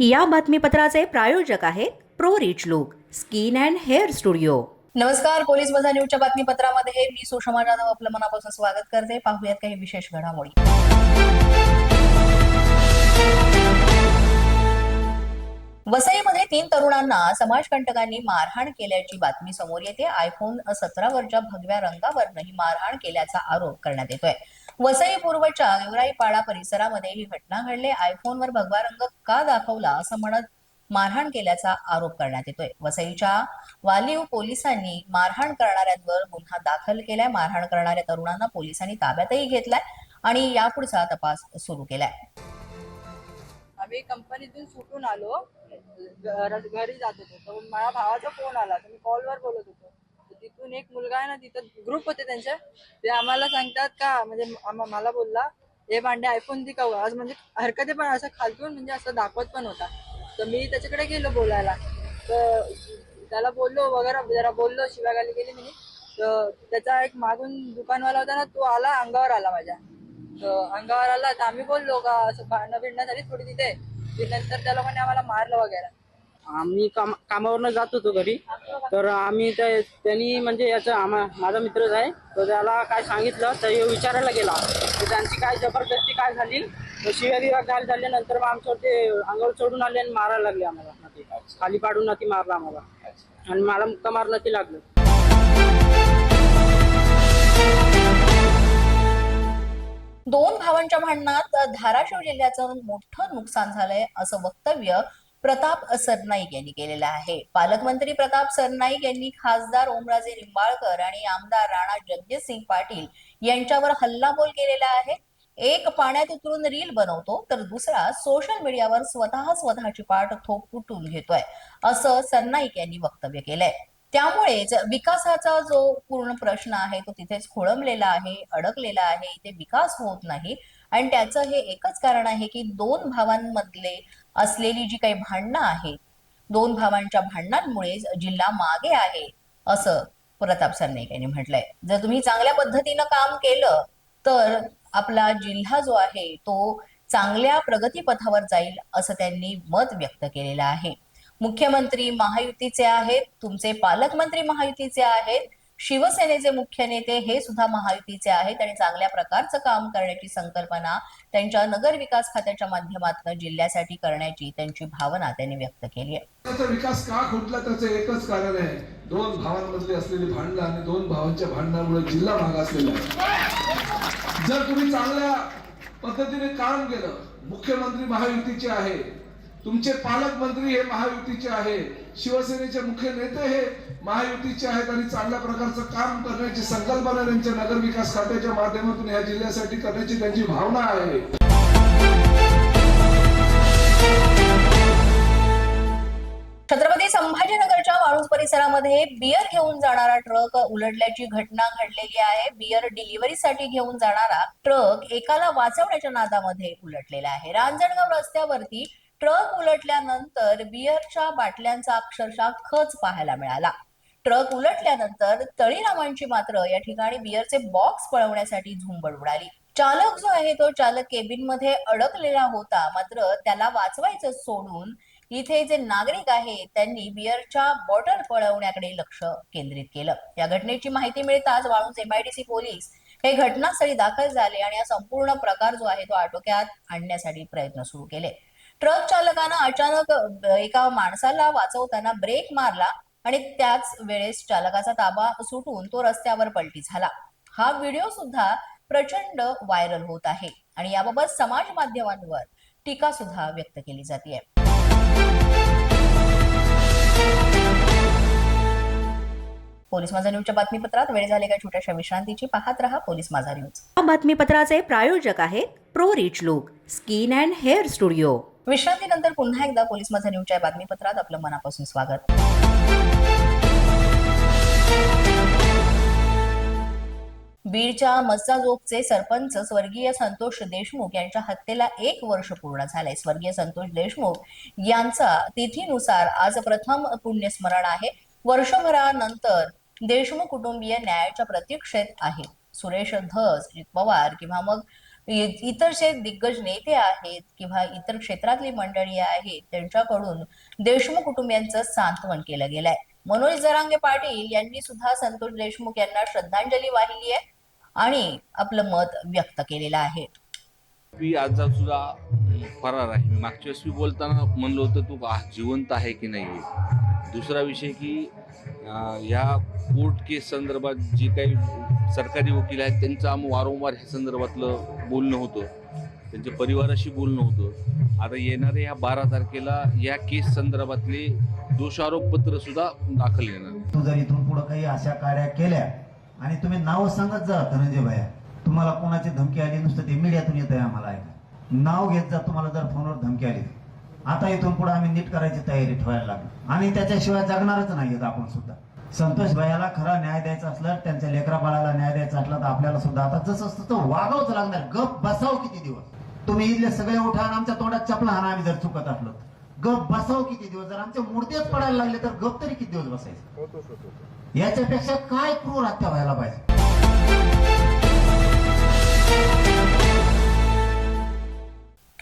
या बातमीपत्राचे प्रायोजक आहेत pro rich look skin and hair studio. नमस्कार पोलीस बजा न्यूजच्या बातमीपत्रामध्ये मी सुषमा जाधव आपलं मनापासून स्वागत करते. पाहूयात काही विशेष घडामोडी. वसईमध्ये तीन तरुणांना समाजकंटकांनी मारहाण केल्याची बातमी समोर येते. आयफोन सतरावरच्या भगव्या रंगावरनं ही मारहाण केल्याचा आरोप करण्यात येतोय. वसई पूर्वच्या गेवराईपाडा परिसरामध्ये ही घटना घडली. आयफोनवर भगवा रंग का दाखवला असं म्हणत मारहाण केल्याचा आरोप करण्यात येतोय. वसईच्या वालीव पोलिसांनी मारहाण करणाऱ्यांवर गुन्हा दाखल केलाय. मारहाण करणाऱ्या तरुणांना पोलिसांनी ताब्यातही घेतलाय आणि यापुढचा तपास सुरू केलाय. आम्ही कंपनीतून सुटून आलो. घरी जात होतो. तर माझ्या भावाचा फोन आला. तर मी कॉलवर बोलत होतो. तिथून एक मुलगा आहे ना तिथं ग्रुप होते त्यांचे. ते आम्हाला सांगतात का म्हणजे आम- मला बोलला हे भांडे आयफोन दी का हो?" आज म्हणजे हरकते पण असं खालतून म्हणजे असं दाखवत पण होता. तर मी त्याच्याकडे गेलो बोलायला. तर त्याला बोललो वगैरे जरा बोललो शिवागाली गेली मी तर त्याचा एक मागून दुकानवाला होता ना तो आला अंगावर आला माझ्या. तर अंगावर आला तर आम्ही बोललो का असं भांडणं बिडणं झाली थोडी तिथे. ते नंतर त्या लोकांनी आम्हाला मारलं वगैरे. आम्ही काम कामावरनं जात होतो घरी. तर आम्ही ते त्यांनी म्हणजे याचं आम्हा माझा मित्रच आहे. तर त्याला काय सांगितलं तर ह्यो विचारायला गेला. तर त्यांची काय जबरदस्ती काय झाली? तर शिव्या काय झाले नंतर मग आमच्यावर ते अंगावर चढून आले आणि मारायला लागले आम्हाला. खाली पाडून नती मारला आम्हाला. आणि मला मुक्का मार नती लागलं. दोन भावांच्या भांडणात धाराशिव जिल्ह्याचं मोठं नुकसान झालंय असं वक्तव्य प्रताप सरनाईक यांनी केलेला आहे. पालकमंत्री प्रताप सरनाईक यांनी खासदार ओमराजे निंबाळकर आणि आमदार राणा जगजितसिंग पाटील यांच्यावर हल्लाबोल केलेला आहे. एक पाण्यात उतरून रील बनवतो तर दुसरा सोशल मीडियावर स्वतः स्वतःची पाठ थोप फुटून घेतोय असं सरनाईक यांनी वक्तव्य केलंय. त्यामुळेच विकासाचा जो पूर्ण प्रश्न आहे तो तिथेच खोळंबलेला आहे अडकलेला आहे इथे विकास होत नाही. आणि त्याचं हे एकच कारण आहे की दोन भावांमधले असलेली जी काही भांडणं आहेत दोन भावांच्या भांडणांमुळे जिल्हा मागे आहे असं प्रताप सरनाईक यांनी म्हटलंय. जर तुम्ही चांगल्या पद्धतीनं काम केलं तर आपला जिल्हा जो आहे तो चांगल्या प्रगतीपथावर जाईल असं त्यांनी मत व्यक्त केलेलं आहे. मुख्यमंत्री महायुतीचे आहेत तुमचे पालकमंत्री महायुतीचे आहेत शिवसेनेचे मुख्य नेते हे सुद्धा महायुतीचे आहेत आणि चांगल्या प्रकारचं काम करण्याची संकल्पना त्यांच्या नगर विकास खात्याच्या माध्यमातून जिल्ह्यासाठी करण्याची त्यांची भावना त्यांनी व्यक्त केली आहे. विकास का खुटला त्याचं एकच कारण आहे. दोन भावांमधले असलेली भांडण आणि दोन भावांच्या भांडणामुळे जिल्हा मागासलेला आहे. जर तुम्ही चांगल्या पद्धतीने काम केलं मुख्यमंत्री महायुतीचे आहे तुमचे पालकमंत्री हे महायुतीचे आहे. शिवसेनेचे मुख्य नेते हे महायुतीचे आहेत आणि चांगल्या प्रकारचं काम करण्याची संकल्पना त्यांच्या नगर विकास खात्याच्या माध्यमातून या जिल्ह्यासाठी करण्याची त्यांची भावना आहे. छत्रपती संभाजीनगरच्या वाळूज परिसरामध्ये बियर घेऊन जाणारा ट्रक उलटल्याची घटना घडलेली आहे. बियर डिलिव्हरीसाठी घेऊन जाणारा ट्रक एकाला वाचवण्याच्या नादामध्ये उलटलेला आहे. रांजणगाव रस्त्यावरती ट्रक उलटल्यानंतर बियरच्या बाटल्यांचा अक्षरशः खच पाहायला मिळाला. ट्रक उलटल्यानंतर तळीरामांची मात्र या ठिकाणी बियरचे बॉक्स पळवण्यासाठी झुंबड उडाली. चालक जो आहे तो चालक केबिनमध्ये अडकलेला होता. मात्र त्याला वाचवायचं सोडून इथे जे नागरिक आहेत त्यांनी बियरच्या बॉटल पळवण्याकडे लक्ष केंद्रित केलं. या घटनेची माहिती मिळताच वाळूंज एमआयडीसी पोलीस हे घटनास्थळी दाखल झाले आणि हा संपूर्ण प्रकार जो आहे तो आटोक्यात आणण्यासाठी प्रयत्न सुरू केले. ट्रक चालकानं अचानक एका माणसाला वाचवताना ब्रेक मारला आणि त्याच वेळेस चालकाचा ताबा सुटून तो रस्त्यावर पलटी झाला. हा व्हिडिओ सुद्धा प्रचंड व्हायरल होत आहे आणि याबाबत समाज माध्यमांवर टीका सुद्धा व्यक्त केली जाते पोलीस माझा न्यूजच्या बातमीपत्रात वेळ झाले का छोट्याशा विश्रांतीची? पाहत रहा पोलीस माझा न्यूज. या बातमीपत्राचे प्रायोजक आहेत pro rich look skin and hair studio. विश्रांतीनंतर पुन्हा एकदा पोलीस माझा न्यूजच्या बातमीपत्रात आपलं मनापासून स्वागत. बीडच्या मस्साजोगचे सरपंच स्वर्गीय संतोष देशमुख यांच्या हत्येला एक वर्ष पूर्ण झालंय स्वर्गीय संतोष देशमुख यांचा तिथीनुसार आज प्रथम पुण्यस्मरण आहे. वर्षभरानंतर देशमुख कुटुंबीय न्यायाच्या प्रतीक्षेत आहे. सुरेश धस पवार किंवा मग इतर जे दिग्गज नेते आहेत किंवा इतर क्षेत्रातली मंडळी आहेत त्यांच्याकडून देशमुख कुटुंबियांचं सांत्वन केलं गेलंय. मनोज जरांगे पाटील यांनी सुद्धा संतोष देशमुख यांना श्रद्धांजली वाहिली आहे आणि आपलं मत व्यक्त केलेलं आहे. पी सुद्धा फरार आहे. मी मागच्या वेळेस मी बोलताना म्हणलं होतं तू जिवंत आहे की नाही? आहे दुसरा विषय की ह्या कोर्ट केस संदर्भात जे काही सरकारी वकील आहेत त्यांचं आम वारंवार ह्या संदर्भातलं बोलणं होतं. त्यांच्या परिवाराशी बोलणं होतं. आता येणाऱ्या ह्या बारा तारखेला या केस संदर्भातले दोषारोपपत्र सुद्धा दाखल येणार. तू जर इथून पुढे काही अशा कार्या केल्या आणि तुम्ही नाव सांगत जा धनंजय भाया. तुम्हाला कोणाची धमकी आली नुसतं ते मीडियातून येत आहे आम्हाला ऐका नाव घेत जा तुम्हाला जर फोनवर धमकी आली. आता इथून पुढे आम्ही नीट करायची तयारी ठेवायला लागलो. आणि त्याच्याशिवाय जगणारच नाही आपण सुद्धा. संतोष भैयाला खरा न्याय द्यायचा असला त्यांच्या लेकरा बाळाला न्याय द्यायचा असला तर आपल्याला सुद्धा आता जसं असतं तसं वागावंच लागणार. गप बसाव किती दिवस? तुम्ही इथले सगळे उठा आणि आमच्या तोंडात चपला हाना आम्ही जर चुकत असलो. गप बसाव किती दिवस? जर आमच्या मूर्तीच पडायला लागले तर गप तरी किती दिवस बसायचं? याच्यापेक्षा काय क्रूर हत्या व्हायला पाहिजे?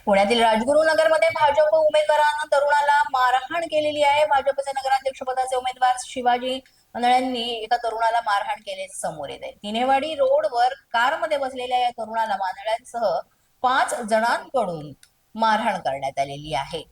पुण्यातील राजगुरुनगरमध्ये भाजप उमेदवारानं तरुणाला मारहाण केलेली आहे. भाजपचे नगराध्यक्ष पदाचे उमेदवार शिवाजी मंडळांनी एका तरुणाला मारहाण केले समोर येत आहे. तिनेवाडी रोडवर कारमध्ये बसलेल्या या तरुणाला मांदळ्यांसह पाच जणांकडून मारहाण करण्यात आलेली आहे.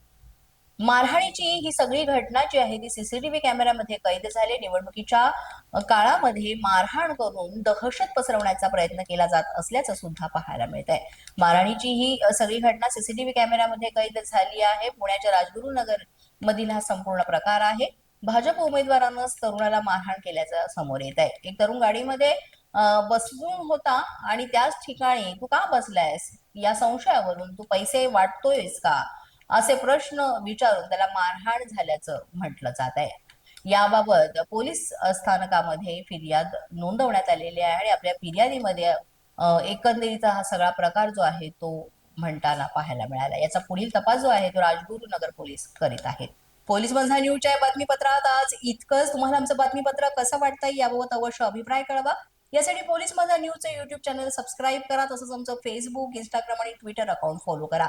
मारहाणीची ही सगळी घटना जी आहे ती सीसीटीव्ही कॅमेऱ्यामध्ये कैद झाली. निवडणुकीच्या काळामध्ये मारहाण करून दहशत पसरवण्याचा प्रयत्न केला जात असल्याचं सुद्धा पाहायला मिळत आहे मारहाणीची ही सगळी घटना सीसीटीव्ही कॅमेऱ्यामध्ये कैद झाली आहे. पुण्याच्या राजगुरुनगर मधील हा संपूर्ण प्रकार आहे. भाजप उमेदवारानंच तरुणाला मारहाण केल्याचं समोर येत आहे एक तरुण गाडीमध्ये बसून होता आणि त्याच ठिकाणी तू का बसलायस? या संशयावरून तू पैसे वाटतोयस का? असे प्रश्न विचारून त्याला मारहाण झाल्याचं म्हटलं जात आहे. याबाबत पोलीस स्थानकामध्ये फिर्याद नोंदवण्यात आलेली आहे आणि आपल्या फिर्यादीमध्ये एकंदरीचा हा सगळा प्रकार जो आहे तो म्हणताना पाहायला मिळाला. याचा पुढील तपास जो आहे तो राजगुरू नगर पोलीस करीत आहेत. पोलीस बंधा न्यूजच्या या बातमीपत्रात आज इतकंच. तुम्हाला आमचं बातमीपत्र कसं वाटतंय याबाबत अवश्य अभिप्राय कळवा. यासाठी पोलीस माझा न्यूजचं युट्यूब चॅनल सबस्क्राईब करा. तसंच आमचं फेसबुक इंस्टाग्राम आणि ट्विटर अकाउंट फॉलो करा.